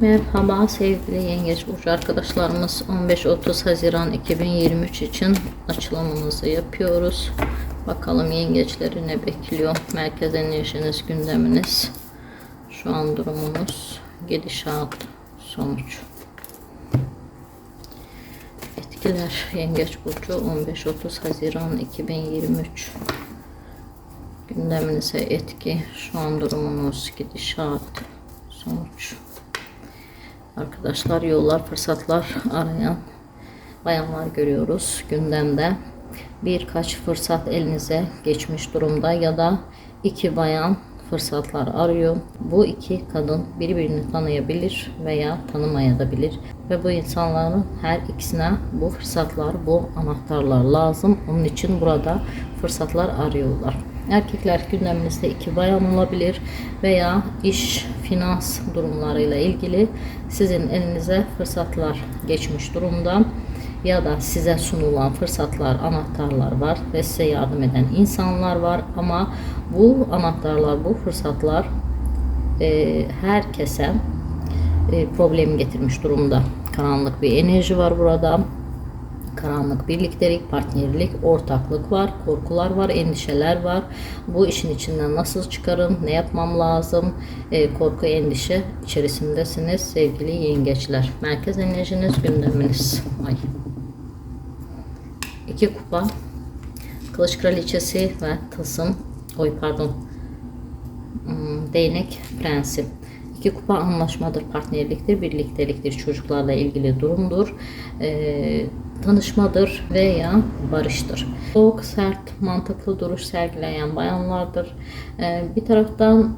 Merhaba sevgili Yengeç Burcu arkadaşlarımız 15-30 Haziran 2023 için açılımımızı yapıyoruz. Bakalım yengeçleri ne bekliyor? Merkez enerjiniz, gündeminiz, şu an durumunuz, gidişat, sonuç. Etkiler Yengeç Burcu 15-30 Haziran 2023 gündeminize etki, şu an durumunuz, gidişat, sonuç. Arkadaşlar yollar, fırsatlar arayan bayanlar görüyoruz gündemde. Birkaç fırsat elinize geçmiş durumda ya da iki bayan fırsatlar arıyor. Bu iki kadın birbirini tanıyabilir veya tanımayabilir ve bu insanların her ikisine bu fırsatlar, bu anahtarlar lazım. Onun için burada fırsatlar arıyorlar. Erkekler gündeminizde iki bayan olabilir veya iş, finans durumlarıyla ilgili sizin elinize fırsatlar geçmiş durumda ya da size sunulan fırsatlar, anahtarlar var ve size yardım eden insanlar var ama bu anahtarlar, bu fırsatlar e, herkese e, problem getirmiş durumda. Karanlık bir enerji var burada karanlık birliktelik, partnerlik, ortaklık var, korkular var, endişeler var. Bu işin içinden nasıl çıkarım, ne yapmam lazım? E, korku, endişe içerisindesiniz sevgili yengeçler. Merkez enerjiniz, gündeminiz. Ay. İki kupa, kılıç kraliçesi ve tılsım, oy pardon, Hmm, değnek prensi. İki kupa anlaşmadır, partnerliktir, birlikteliktir, çocuklarla ilgili durumdur, e, tanışmadır veya barıştır. Soğuk, sert, mantıklı duruş sergileyen bayanlardır. E, bir taraftan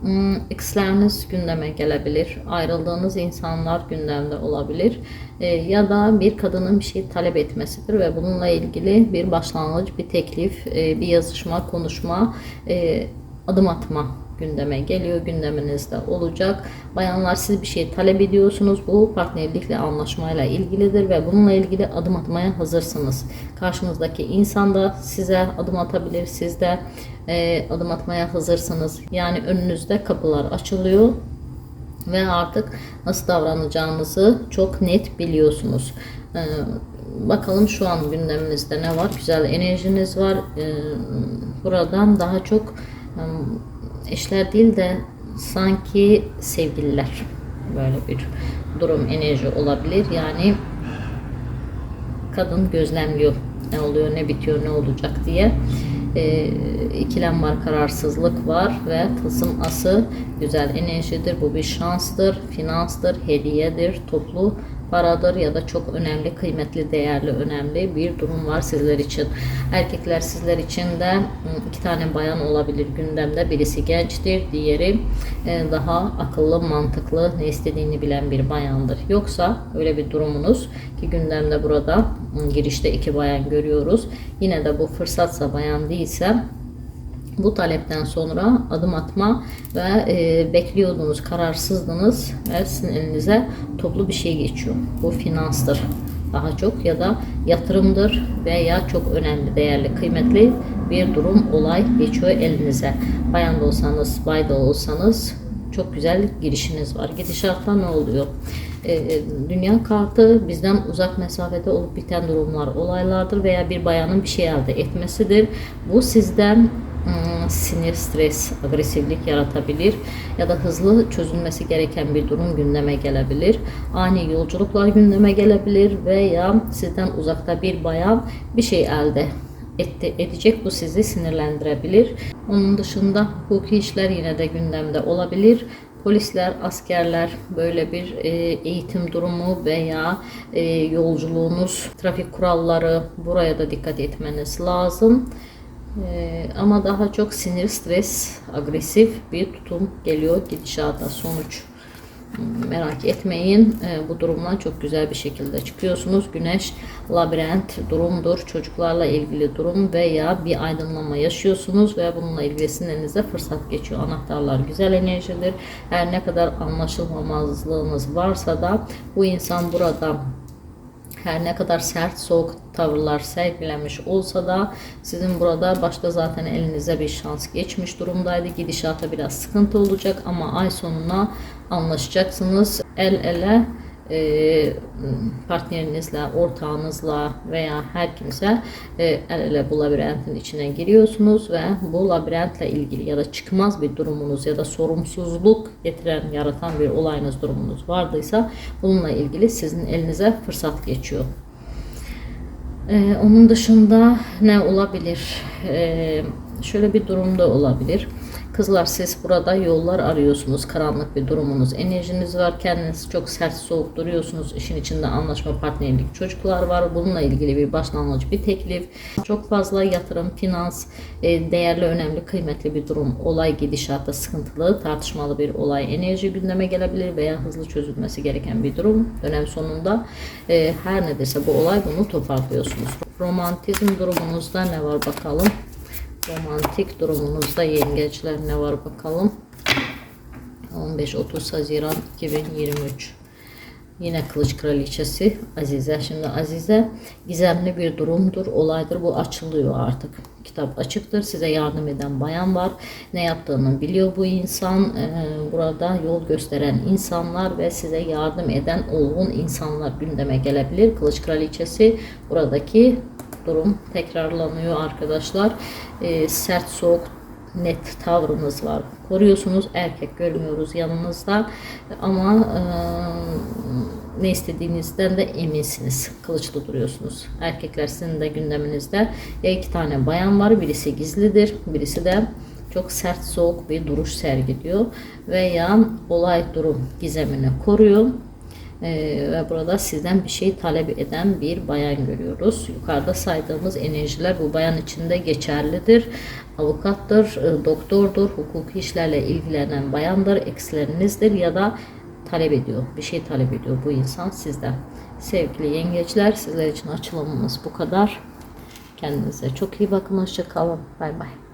x'leriniz gündeme gelebilir, ayrıldığınız insanlar gündemde olabilir e, ya da bir kadının bir şey talep etmesidir ve bununla ilgili bir başlangıç, bir teklif, e, bir yazışma, konuşma, e, adım atma gündeme geliyor, gündeminizde olacak. Bayanlar siz bir şey talep ediyorsunuz. Bu partnerlikle anlaşmayla ilgilidir ve bununla ilgili adım atmaya hazırsınız. Karşınızdaki insan da size adım atabilir, siz de e, adım atmaya hazırsınız. Yani önünüzde kapılar açılıyor ve artık nasıl davranacağınızı çok net biliyorsunuz. Ee, bakalım şu an gündeminizde ne var? Güzel enerjiniz var. Ee, buradan daha çok eşler değil de sanki sevgililer. Böyle bir durum enerji olabilir. Yani kadın gözlemliyor. Ne oluyor ne bitiyor ne olacak diye. E, ikilem var kararsızlık var ve tılsım ası güzel enerjidir. Bu bir şanstır finanstır hediyedir. Toplu paradır ya da çok önemli, kıymetli, değerli, önemli bir durum var sizler için. Erkekler sizler için de ıı, iki tane bayan olabilir gündemde. Birisi gençtir, diğeri e, daha akıllı, mantıklı, ne istediğini bilen bir bayandır. Yoksa öyle bir durumunuz ki gündemde burada ıı, girişte iki bayan görüyoruz. Yine de bu fırsatsa bayan değilse bu talepten sonra adım atma ve e, bekliyordunuz, kararsızdınız ve sizin elinize toplu bir şey geçiyor. Bu finanstır daha çok ya da yatırımdır veya çok önemli, değerli, kıymetli bir durum, olay geçiyor elinize. Bayan da olsanız, bay da olsanız çok güzel girişiniz var. Gidişatta ne oluyor? Ee, dünya kartı bizden uzak mesafede olup biten durumlar, olaylardır veya bir bayanın bir şey elde etmesidir. Bu sizden sinir, stres, agresiflik yaratabilir ya da hızlı çözülmesi gereken bir durum gündeme gelebilir. Ani yolculuklar gündeme gelebilir veya sizden uzakta bir bayan bir şey elde etti, edecek. Bu sizi sinirlendirebilir. Onun dışında hukuki işler yine de gündemde olabilir. Polisler, askerler böyle bir e, eğitim durumu veya e, yolculuğunuz, trafik kuralları buraya da dikkat etmeniz lazım. Ee, ama daha çok sinir, stres, agresif bir tutum geliyor gidişata sonuç. Hmm, Merak etmeyin ee, bu durumdan çok güzel bir şekilde çıkıyorsunuz. Güneş labirent durumdur. Çocuklarla ilgili durum veya bir aydınlanma yaşıyorsunuz ve bununla ilgili sizin fırsat geçiyor. Anahtarlar güzel enerjidir. Her ne kadar anlaşılmamazlığınız varsa da bu insan burada her ne kadar sert soğuk tavırlar sergilenmiş olsa da sizin burada başta zaten elinize bir şans geçmiş durumdaydı. Gidişata biraz sıkıntı olacak ama ay sonuna anlaşacaksınız. El ele e, partnerinizle, ortağınızla veya her kimse e, el ele bu labirentin içine giriyorsunuz ve bu labirentle ilgili ya da çıkmaz bir durumunuz ya da sorumsuzluk getiren, yaratan bir olayınız durumunuz vardıysa bununla ilgili sizin elinize fırsat geçiyor. Ee, onun dışında ne olabilir? Ee, şöyle bir durumda olabilir. Kızlar siz burada yollar arıyorsunuz. Karanlık bir durumunuz, enerjiniz var. Kendiniz çok sert soğuk duruyorsunuz. İşin içinde anlaşma, partnerlik, çocuklar var. Bununla ilgili bir başlangıç, bir teklif. Çok fazla yatırım, finans, e, değerli, önemli, kıymetli bir durum. Olay gidişatta sıkıntılı, tartışmalı bir olay, enerji gündeme gelebilir veya hızlı çözülmesi gereken bir durum. Dönem sonunda e, her nedirse bu olay bunu toparlıyorsunuz. Romantizm durumunuzda ne var bakalım. Romantik durumunuzda yengeçler ne var bakalım. 15-30 Haziran 2023. Yine Kılıç Kraliçesi Azize. Şimdi Azize gizemli bir durumdur, olaydır. Bu açılıyor artık. Kitap açıktır. Size yardım eden bayan var. Ne yaptığını biliyor bu insan. Ee, burada yol gösteren insanlar ve size yardım eden olgun insanlar gündeme gelebilir. Kılıç Kraliçesi buradaki durum tekrarlanıyor arkadaşlar. Ee, sert soğuk net tavrınız var. Koruyorsunuz. Erkek görmüyoruz yanınızda. Ama e, ne istediğinizden de eminsiniz. Kılıçlı duruyorsunuz. Erkekler sizin de gündeminizde. Ya iki tane bayan var. Birisi gizlidir. Birisi de çok sert soğuk bir duruş sergiliyor. Veya olay durum gizemini koruyor. Ee, ve burada sizden bir şey talep eden bir bayan görüyoruz. Yukarıda saydığımız enerjiler bu bayan için de geçerlidir. Avukattır, e, doktordur, hukuki işlerle ilgilenen bayandır, ekslerinizdir ya da talep ediyor. Bir şey talep ediyor bu insan sizden. Sevgili yengeçler sizler için açılımımız bu kadar. Kendinize çok iyi bakın. Hoşça kalın. Bay bay.